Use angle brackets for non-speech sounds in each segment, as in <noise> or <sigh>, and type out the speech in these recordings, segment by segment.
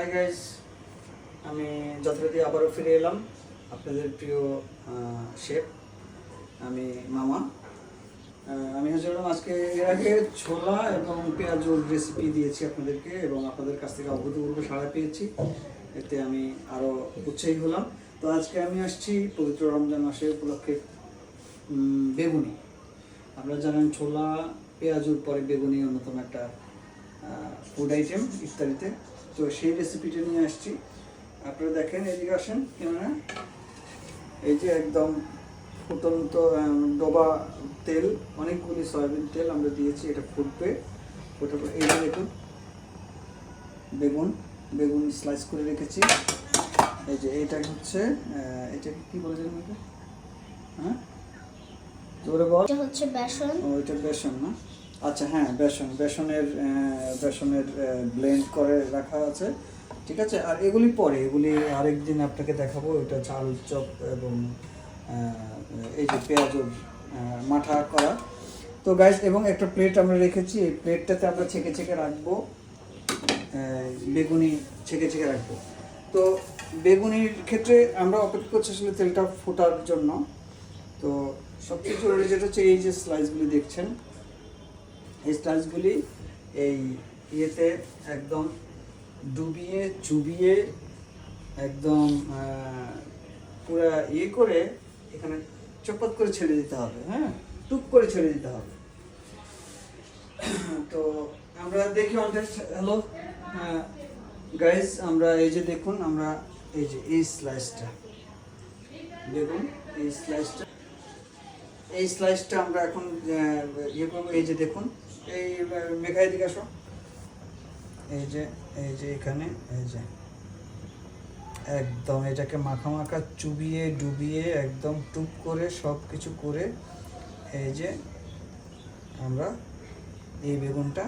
Hi guys আমি যথারীতি আবারও ফিরে এলাম আপনাদের প্রিয় শেফ, আমি মামা। আমি হচ্ছে বললাম আজকে এর আগে ছোলা এবং পেঁয়াজুর রেসিপি দিয়েছি আপনাদেরকে এবং আপনাদের কাছ থেকে অভূতপূর্ব সাড়া পেয়েছি। এতে আমি আরও উৎসাহী হলাম। তো আজকে আমি আসছি পবিত্র রমজান মাসে উপলক্ষে বেগুনি। আপনারা জানেন ছোলা, পেঁয়াজুর পরে বেগুনি অন্যতম একটা ফুড আইটেম ইফতারিতে। তো সেই রেসিপিটা নিয়ে আসছি। আপনারা দেখেন এদিকে আসেন ক্যামেরা। এই যে একদম ফুটন্ত ডোবা তেল অনেকগুলি সয়াবিন তেল আমরা দিয়েছি এটা ফুটবে। পর এই যে দেখুন বেগুন বেগুন স্লাইস করে রেখেছি। এই যে এটা হচ্ছে এটাকে কি বলে এটা? হ্যাঁ? জোরে বল। এটা হচ্ছে বেসন। ও এটা বেসন না? আচ্ছা হ্যাঁ বেসন, বেসনের বেসনের ব্লেন্ড করে রাখা আছে, ঠিক আছে? আর এগুলি পরে, এগুলি আরেকদিন আপনাকে দেখাবো এটা চাল চপ এবং এই যে পেঁয়াজের মাঠা করা। তো গাইস এবং একটা প্লেট আমরা রেখেছি, এই প্লেটটাতে আমরা ছেঁকে ছেঁকে রাখব বেগুনি ছেঁকে ছেঁকে রাখব। তো বেগুনির ক্ষেত্রে আমরা অপেক্ষা করছি আসলে তেলটা ফোটার জন্য। তো সবচেয়ে জরুরি যেটা হচ্ছে, এই যে স্লাইসগুলি দেখছেন এই স্লাইসগুলি এই ইয়েতে একদম ডুবিয়ে, চুবিয়ে, একদম পুরা ইয়ে করে এখানে চপাত করে ছেড়ে দিতে হবে হ্যাঁ? টুক করে ছেড়ে দিতে হবে। <clears throat> তো আমরা দেখি অনটেস্ট হ্যালো গাইজ আমরা এই যে দেখুন, আমরা এই যে এই স্লাইসটা দেখুন, এই স্লাইসটা এই স্লাইসটা আমরা এখন ইয়ে করব, এই যে দেখুন। এই আহ, মেঘায় দিকে আসো। এই যে এই যে এখানে এই যে। একদম এটাকে মাখা মাখা চুবিয়ে ডুবিয়ে একদম টুপ করে সব কিছু করে এই যে আমরা এই বেগুনটা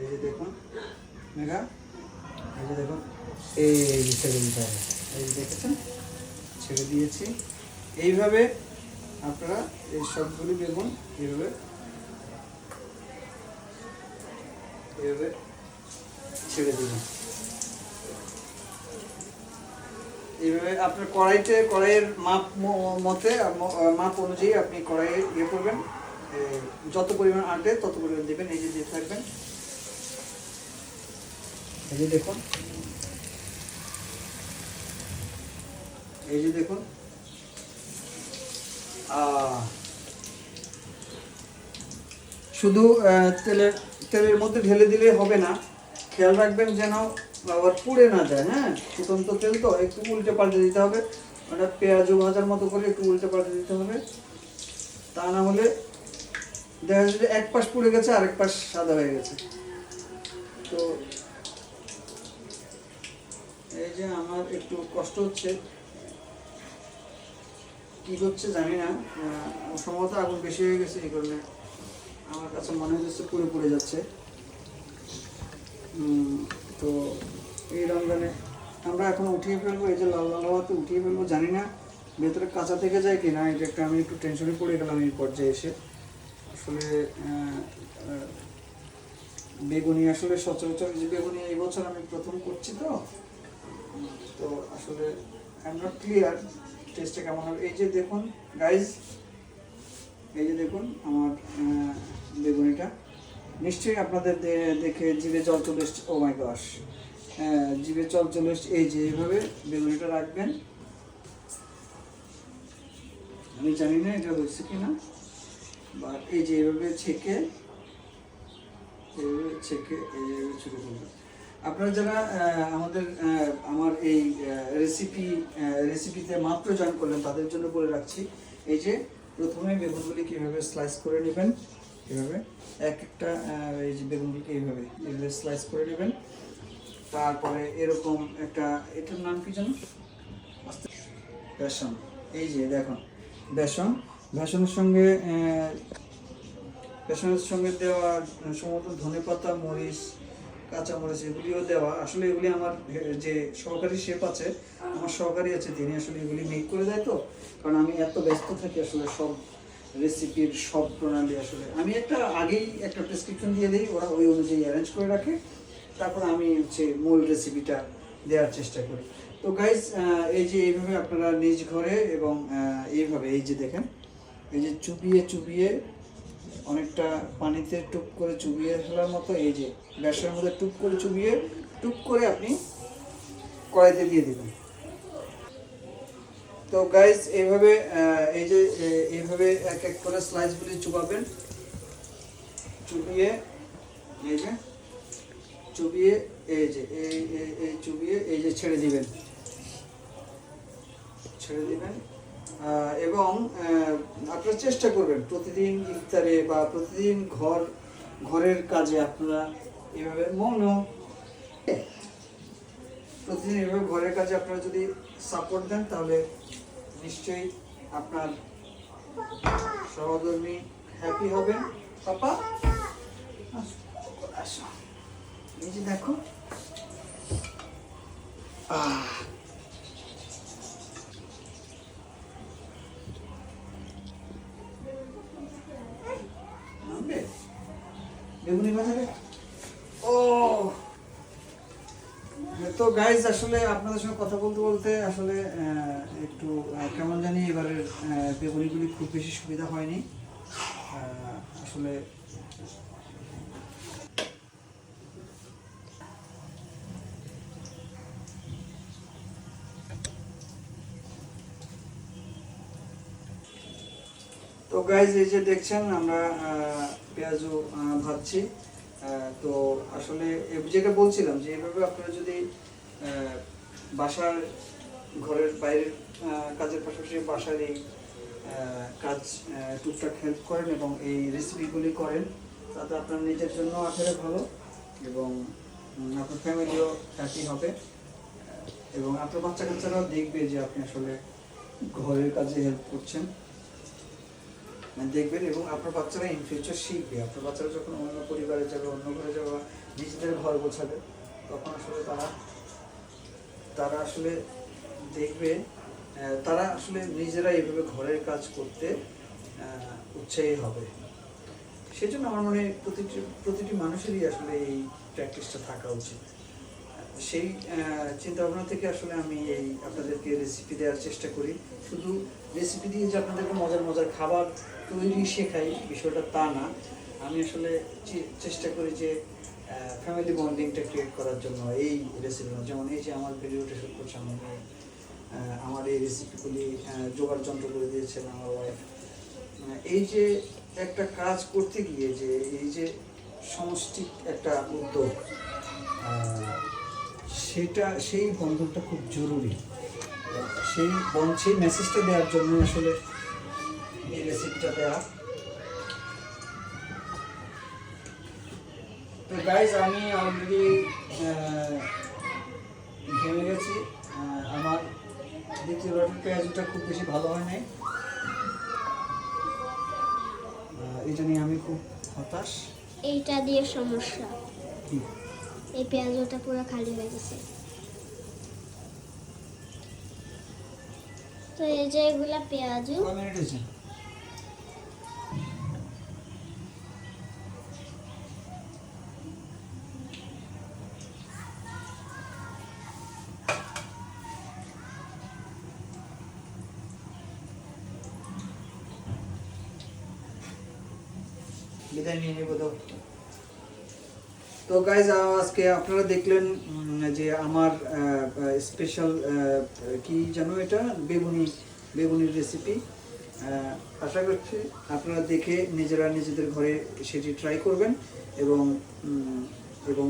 এই যে দেখুন মেঘা এই যে দেখুন এই ছেড়ে দিতে এই যে দেখেছেন? ছেড়ে দিয়েছি। এইভাবে আপনারা এই সবগুলি বেগুন এইভাবে এইভাবে ছেড়ে দিবেন। এইভাবে আপনার কড়াইতে, কড়াইয়ের মাপ মতে মাপ অনুযায়ী আপনি কড়াইয়ে ইয়ে করবেন। যত পরিমাণ আটে তত পরিমাণ দেবেন, এই যে দিয়ে থাকবেন। এই যে দেখুন। এই যে দেখুন। শুধু তেলের তেলের মধ্যে ঢেলে দিলে হবে না। খেয়াল রাখবেন যেন আবার পুড়ে না যায় হ্যাঁ? ফুটন্ত তেল তো, একটু উল্টে পাল্টে দিতে হবে। ওটা পেঁয়াজু ভাজার মতো করে একটু উল্টে পাল্টে দিতে হবে। তা না হলে দেখা যাচ্ছে এক পাশ পুড়ে গেছে, আরেক পাশ সাদা হয়ে গেছে। তো এই যে আমার একটু কষ্ট হচ্ছে। কি হচ্ছে জানি না। সম্ভবত আগুন বেশি হয়ে গেছে, এই কারণে আমার কাছে মনে হচ্ছে পুড়ে পুড়ে যাচ্ছে। তো এই রমজানে আমরা এখন উঠিয়ে ফেলব, এই যে লাল লাল হওয়াতে উঠিয়ে ফেলব, জানি না ভেতরে কাঁচা থেকে যায় কি না এটা একটা আমি একটু টেনশনে পড়ে গেলাম এই পর্যায়ে এসে। আসলে বেগুনি আসলে সচরাচর যে বেগুনি এই বছর আমি প্রথম করছি তো। তো আসলে আই এম নট ক্লিয়ার টেস্টটা কেমন হবে? এই যে দেখুন গাইজ এই যে দেখুন আমার বেগুনিটা। নিশ্চয়ই আপনাদের দেখে জিভে জল চলে এসছে। ও মাই গস জিভে জল চলে এসছে। এই যে এইভাবে বেগুনিটা রাখবেন। আমি জানি না এটা হয়েছে কি না বা এই যে এইভাবে ছেঁকে এইভাবে ছেঁকে এইভাবে ছেঁকে দেবেন আপনারা যারা আমাদের আমার এই রেসিপি রেসিপিতে মাত্র জয়েন করলেন, তাদের জন্য বলে রাখছি, এই যে প্রথমে বেগুনগুলি কীভাবে স্লাইস করে নেবেন এভাবে এক একটা এই যে বেগুনগুলিকে এইভাবে এইভাবে স্লাইস করে নেবেন। তারপরে এরকম একটা, এটার নাম কি জানো বেসন। এই যে, দেখুন, বেসন। বেসনের সঙ্গে বেসনের সঙ্গে দেওয়া সম্ভবত ধনে পাতা মরিচ কাঁচা মরিচ এগুলিও দেওয়া। আসলে এগুলি আমার যে সহকারী শেফ আছে, আমার সহকারী আছে, তিনি আসলে এগুলি মেক করে দেয় তো। কারণ আমি এত ব্যস্ত থাকি আসলে সব রেসিপির সব প্রণালী আসলে। আমি একটা আগেই একটা প্রেসক্রিপশন দিয়ে দিই, ওরা ওই অনুযায়ী অ্যারেঞ্জ করে রাখে। তারপর আমি হচ্ছে মূল রেসিপিটা দেওয়ার চেষ্টা করি। তো গাইজ এই যে এইভাবে আপনারা নিজ ঘরে এবং এইভাবে, এই যে দেখেন, এই যে চুপিয়ে চুপিয়ে অনেকটা পানিতে টুপ করে চুবিয়ে ফেলার মতো এই যে গ্যাসের মধ্যে টুপ করে চুবিয়ে, টুপ করে আপনি কড়াইতে দিয়ে দিবেন। তো গাইস এইভাবে এই যে এইভাবে এক এক করে স্লাইসগুলি চুবাবেন। চুবিয়ে, এই যে, চুবিয়ে, এই যে এই, এই- চুবিয়ে, এই যে ছেড়ে দিবেন। ছেড়ে দিবেন। এবং আপনারা চেষ্টা করবেন প্রতিদিন ইফতারে বা প্রতিদিন ঘর ঘরের কাজে আপনারা এভাবে মৌন প্রতিদিন এভাবে ঘরের কাজে আপনারা যদি সাপোর্ট দেন তাহলে নিশ্চয়ই আপনার সহধর্মী হ্যাপি হবেন। পাপা? আসো, এই যে দেখো। আহ গাইজ আসলে আপনাদের সঙ্গে কথা বলতে বলতে আসলে একটু কেমন জানি এবারের বেগুনিগুলি খুব বেশি সুবিধা হয়নি। আসলে তো গাইজ এই যে দেখছেন, আমরা পেঁয়াজও ভাজছি। তো আসলে যেটা বলছিলাম যে, এভাবে আপনারা যদি বাসার ঘরের বাইরের কাজের পাশাপাশি বাসার এই কাজ টুকটাক হেল্প করেন এবং এই রেসিপিগুলি করেন। তাতে আপনার নিজের জন্য আসলে ভালো এবং আপনার ফ্যামিলিও হ্যাপি হবে। এবং আপনার বাচ্চা কাচ্চারাও দেখবে যে আপনি আসলে ঘরের কাজে হেল্প করছেন। মানে দেখবেন এবং আপনার বাচ্চারা ইন ফিউচার শিখবে। আপনার বাচ্চারা যখন অন্য পরিবারে যাবে, অন্য ঘরে যাবে নিজেদের ঘর গোছাবে, তখন আসলে তারা তারা আসলে দেখবে তারা আসলে নিজেরা এইভাবে ঘরের কাজ করতে উৎসাহী হবে। সেজন্য আমার মনে হয় প্রতিটি প্রতিটি মানুষেরই আসলে এই প্র্যাকটিসটা থাকা উচিত। সেই চিন্তা ভাবনা থেকে আসলে আমি এই আপনাদেরকে রেসিপি দেওয়ার চেষ্টা করি। শুধু রেসিপি দিয়ে যে আপনাদেরকে মজার মজার খাবার তৈরি শেখাই, বিষয়টা তা না। আমি আসলে চেষ্টা করি যে ফ্যামিলি বন্ডিংটা ক্রিয়েট করার জন্য এই রেসিপি যেমন এই যে আমার ভিডিওটা শুট করছে আমি আহ, আমার এই রেসিপিগুলি জোগাড় যন্ত্র করে দিয়েছেন আমার ওয়াইফ এই যে একটা কাজ করতে গিয়ে যে এই যে সমষ্টিক একটা উদ্যোগ সেটা সেই বন্ধনটা খুব জরুরি। সেই সেই মেসেজটা দেওয়ার জন্য আসলে এই রেসিপিটা দেওয়া গাইজ আমি অলরেডি ঘেমে গেছি। আমার দ্বিতীয় রটের পেঁয়াজটা খুব বেশি ভালো হয় নাই। এটা নিয়ে আমি খুব হতাশ। এইটা দিয়ে সমস্যা। এই পেঁয়াজটা পুরো খালি হয়ে গেছে। তো এই যে এগুলা পেঁয়াজু। বিদায় নিয়ে নেব তো। তো গাইজ আজকে আপনারা দেখলেন যে আমার স্পেশাল কি জানো এটা? বেগুনি, বেগুনির রেসিপি আশা করছি আপনারা দেখে নিজেরা নিজেদের ঘরে সেটি ট্রাই করবেন এবং এবং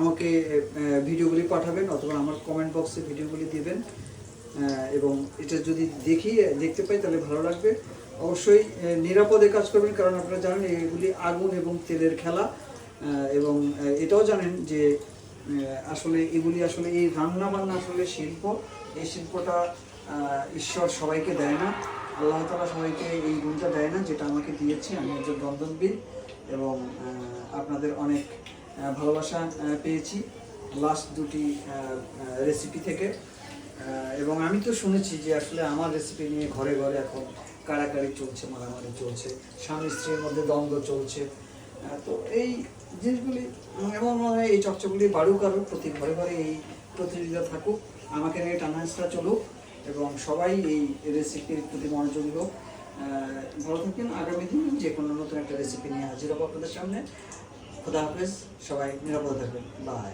আমাকে ভিডিওগুলি পাঠাবেন অথবা আমার কমেন্ট বক্সে ভিডিওগুলি দিবেন। এবং এটা যদি দেখি, দেখতে পাই, তাহলে ভালো লাগবে। অবশ্যই নিরাপদে কাজ করবেন, কারণ আপনারা জানেন এগুলি আগুন এবং তেলের খেলা। এবং এটাও জানেন যে আসলে এগুলি আসলে এই রান্না বান্না আসলে শিল্প। এই শিল্পটা ঈশ্বর সবাইকে দেয় না। আল্লাহ তালা সবাইকে এই গুণটা দেয় না, যেটা আমাকে দিয়েছে। আমি একজন রন্ধনবিদ এবং আপনাদের অনেক ভালোবাসা পেয়েছি লাস্ট দুটি রেসিপি থেকে। এবং আমি তো শুনেছি যে আসলে আমার রেসিপি নিয়ে ঘরে ঘরে এখন কাড়াকাড়ি চলছে, মারামারি চলছে, স্বামী স্ত্রীর মধ্যে দ্বন্দ্ব চলছে। তো এই জিনিসগুলি এমন মনে হয় এই চর্চাগুলি বাড়ুক আরও প্রতি ঘরে ঘরে এই প্রতিযোগিতা থাকুক। আমাকে নিয়ে টানাহেসরা চলুক এবং সবাই এই রেসিপির প্রতি মনোযোগ হোক ভালো থাকেন আগামী দিন যে কোনো নতুন একটা রেসিপি নিয়ে হাজির হব আপনাদের সামনে। খোদা হাফেজ, সবাই নিরাপদে থাকবেন। বাই